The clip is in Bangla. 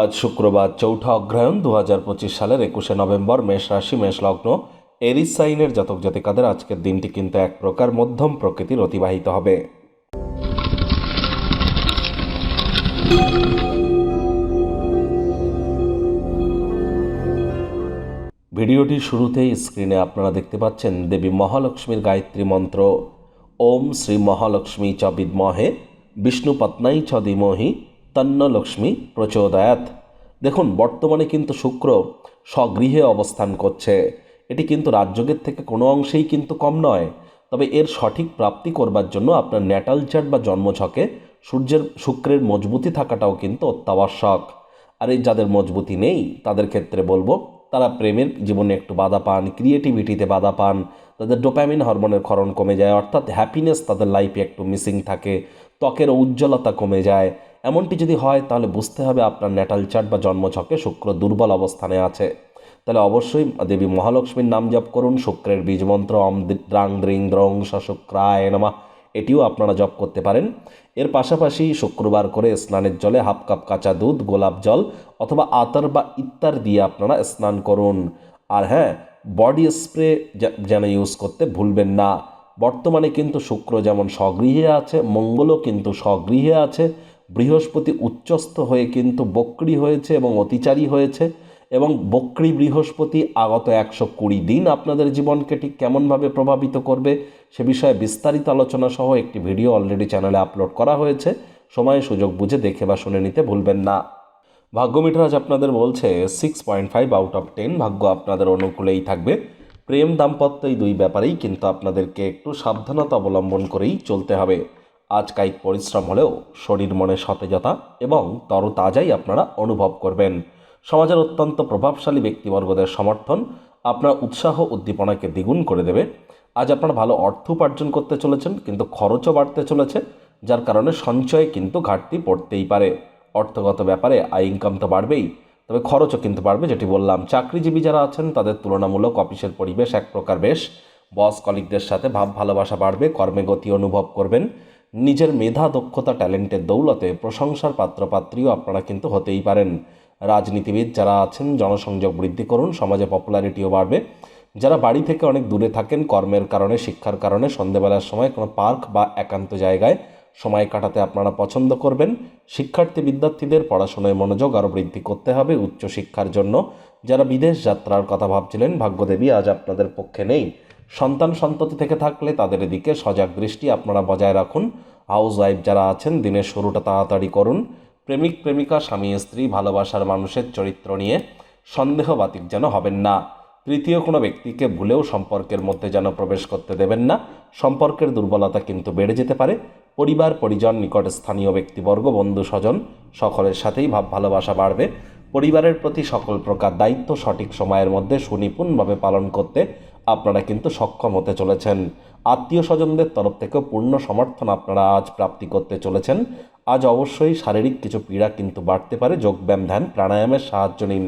আজ শুক্রবার চৌঠা অগ্রহায়ণ দু হাজার পঁচিশ সালের একুশে নভেম্বর মেষ রাশি, মেষ লগ্ন এরিস সাইনের জাতক জাতিকাদের আজকের দিনটি কিন্তু এক প্রকার মধ্যম প্রকৃতির অতিবাহিত হবে। ভিডিওটির শুরুতেই স্ক্রিনে আপনারা দেখতে পাচ্ছেন দেবী মহালক্ষ্মীর গায়ত্রী মন্ত্র। ওম শ্রী মহালক্ষ্মী চ বিদ্মহে, বিষ্ণু পত্নাই চ ধীমহি তন্ন লক্ষ্মী প্রচোদয়াত। দেখুন, বর্তমানে কিন্তু শুক্র স্বগৃহে অবস্থান করছে। এটি কিন্তু রাজযোগের থেকে কোনো অংশেই কিন্তু কম নয়। তবে এর সঠিক প্রাপ্তি করবার জন্য আপনার ন্যাটাল চার্ট বা জন্মছকে সূর্যের, শুক্রের মজবুতি থাকাটাও কিন্তু অত্যাবশ্যক। আর এই যাদের মজবুতি নেই, তাদের ক্ষেত্রে বলব, তারা প্রেমের জীবনে একটু বাধা পান, ক্রিয়েটিভিটিতে বাধা পান, তাদের ডোপ্যামিন হরমোনের ক্ষরণ কমে যায়, অর্থাৎ হ্যাপিনেস তাদের লাইফে একটু মিসিং থাকে ত্বকের উজ্জ্বলতা কমে যায়। এমনটি যদি হয়, তাহলে বুঝতে হবে আপনার ন্যাটাল চার্ট বা জন্মছকে শুক্র দুর্বল অবস্থানে আছে। তাহলে অবশ্যই দেবী মহালক্ষ্মীর নাম জপ করুন, শুক্রের বীজমন্ত্র অম দ্রাং, দ্রিং, দ্রং শুক্রায় নমা, এটিও আপনারা জপ করতে পারেন। এর পাশাপাশি শুক্রবার করে স্নানের জলে হাফ কাপ কাঁচা দুধ, গোলাপ জল অথবা আতর বা ইত্যার দিয়ে আপনারা স্নান করুন। আর হ্যাঁ বডি স্প্রে যেন ইউজ করতে ভুলবেন না। বর্তমানে কিন্তু শুক্র যেমন স্বগৃহে আছে, মঙ্গলও কিন্তু স্বগৃহে আছে। বৃহস্পতি উচ্চস্থ হয়ে কিন্তু বক্রি হয়েছে এবং অতিচারী হয়েছে এবং বক্রি বৃহস্পতি আগত একশো কুড়ি দিন আপনাদের জীবনকে ঠিক কেমনভাবে প্রভাবিত করবে সে বিষয়ে বিস্তারিত আলোচনা সহ একটি ভিডিও অলরেডি চ্যানেলে আপলোড করা হয়েছে। সময়, সুযোগ বুঝে দেখে বা শুনে নিতে ভুলবেন না। ভাগ্য মিটারাজ আপনাদের বলছে six point five out of ten ভাগ্য আপনাদের অনুকূলেই থাকবে। প্রেম দাম্পত্য এই দুই ব্যাপারেই কিন্তু আপনাদেরকে একটু সাবধানতা অবলম্বন করেই চলতে হবে। আজ কায়িক পরিশ্রম হলেও শরীর মনে সতেজতা এবং তরতাজাই আপনারা অনুভব করবেন। সমাজের অত্যন্ত প্রভাবশালী ব্যক্তিবর্গদের সমর্থন আপনার উৎসাহ উদ্দীপনাকে দ্বিগুণ করে দেবে। আজ আপনারা ভালো অর্থ উপার্জন করতে চলেছেন, কিন্তু খরচও বাড়তে চলেছে, যার কারণে সঞ্চয়ে কিন্তু ঘাটতি পড়তেই পারে। অর্থগত ব্যাপারে আয় ইনকাম তো বাড়বেই, তবে খরচও কিন্তু বাড়বে যেটি বললাম। চাকরিজীবী যারা আছেন, তাদের তুলনামূলক অফিসের পরিবেশ এক প্রকার বেশ। বস কলিকদের সাথে ভাব ভালোবাসা বাড়বে, কর্মে গতি অনুভব করবেন। নিজের মেধা, দক্ষতা, ট্যালেন্টের দৌলতে প্রশংসার পাত্রপাত্রীও আপনারা কিন্তু হতেই পারেন। রাজনীতিবিদ যারা আছেন, জনসংযোগ বৃদ্ধি করুন, সমাজে পপুলারিটিও বাড়বে। যারা বাড়ি থেকে অনেক দূরে থাকেন, কর্মের কারণে, শিক্ষার কারণে, সন্ধেবেলার সময় কোনো পার্ক বা একান্ত জায়গায় সময় কাটাতে আপনারা পছন্দ করবেন। শিক্ষার্থী, বিদ্যার্থীদের পড়াশোনায় মনোযোগ আরও বৃদ্ধি করতে হবে উচ্চশিক্ষার জন্য। যারা বিদেশ যাত্রার কথা ভাবছিলেন, ভাগ্যদেবী আজ আপনাদের পক্ষে নেই। সন্তান সন্ততি থেকে থাকলে তাদের দিকে সজাগ দৃষ্টি আপনারা বজায় রাখুন। হাউস ওয়াইফ যারা আছেন, দিনের শুরুটা তাড়াতাড়ি করুন। প্রেমিক, প্রেমিকা, স্বামী, স্ত্রী, ভালোবাসার মানুষের চরিত্র নিয়ে সন্দেহবাতিক যেন হবেন না। তৃতীয় কোনো ব্যক্তিকে ভুলেও সম্পর্কের মধ্যে যেন প্রবেশ করতে দেবেন না। সম্পর্কের দুর্বলতা কিন্তু বেড়ে যেতে পারে। পরিবার, পরিজন, নিকট স্থানীয় ব্যক্তিবর্গ, বন্ধু, স্বজন সকলের সাথেই ভাব ভালোবাসা বাড়বে। পরিবারের প্রতি সকল প্রকার দায়িত্ব সঠিক সময়ের মধ্যে সুনিপুণভাবে পালন করতে আপনারা কিন্তু সক্ষম হতে চলেছেন। আত্মীয় স্বজনদের তরফ থেকে পূর্ণ সমর্থন আপনারা আজ প্রাপ্তি করতে চলেছেন। আজ অবশ্যই শারীরিক কিছু পীড়া কিন্তু বাড়তে পারে। যোগব্যায়াম, ধ্যান, প্রাণায়ামের সাহায্য নিন।